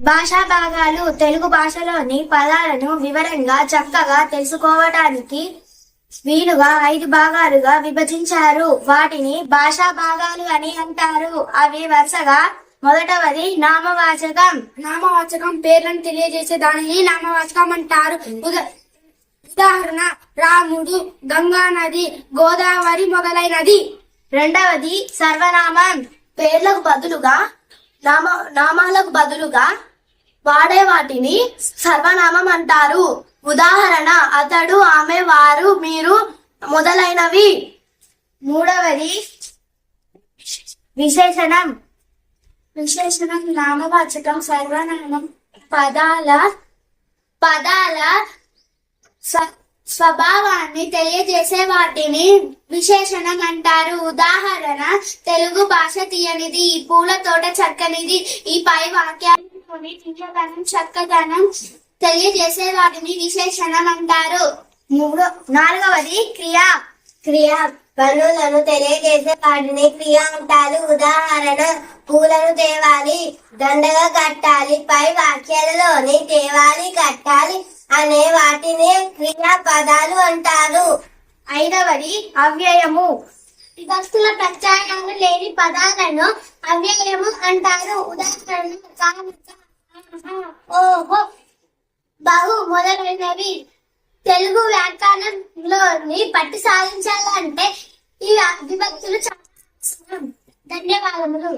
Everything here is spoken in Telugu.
భాషా భాగాలు తెలుగు భాషలోని పదాలను వివరంగా చక్కగా తెలుసుకోవటానికి వీలుగా ఐదు భాగాలుగా విభజించారు. వాటిని భాషా భాగాలు అని అంటారు. అవి వరుసగా మొదటవది నామవాచకం. నామవాచకం పేర్లను తెలియజేసే దానిని నామవాచకం అంటారు. ఉద- ఉదాహరణ రాముడు గంగా నది గోదావరి మొదలైనది. రెండవది సర్వనామం. పేర్లకు బదులుగా నామ నామాలకు బదులుగా వాడే వాటిని సర్వనామం అంటారు. ఉదాహరణ అతడు ఆమె వారు మీరు మొదలైనవి. మూడవది విశేషణం. విశేషణం నామవాచకం సర్వనామం. పదాల పదాల స్వభావాన్ని తెలియజేసే వాటిని విశేషణం అంటారు. ఉదాహరణ తెలుగు భాష తీయనిది ఈ పూల తోట చక్కనిది ఈ పై వాక్యాన్ని తీయదనం చక్కదనం తెలియజేసే వాటిని విశేషణం అంటారు మూడు నాలుగవది క్రియ. క్రియ పనులను తెలియజేసే వాటిని క్రియ అంటారు ఉదాహరణ పూలను తేవాలి దండగా కట్టాలి పై వాక్యాలలోని తేవాలి కట్టాలి అనే వాటిని క్రియా పదాలు అంటారు. ఐదవది అవ్యయము. విభక్తుల ప్రత్యాయాలు లేని పదాలను అవ్యయము అంటారు. ఉదాహరణ కానుక, ఓహో బహు మొదలైనవి. తెలుగు వ్యాకరణంలోని పట్టు సాధించాలంటే ఈ విభక్తులు చాలా ధన్యవాదములు.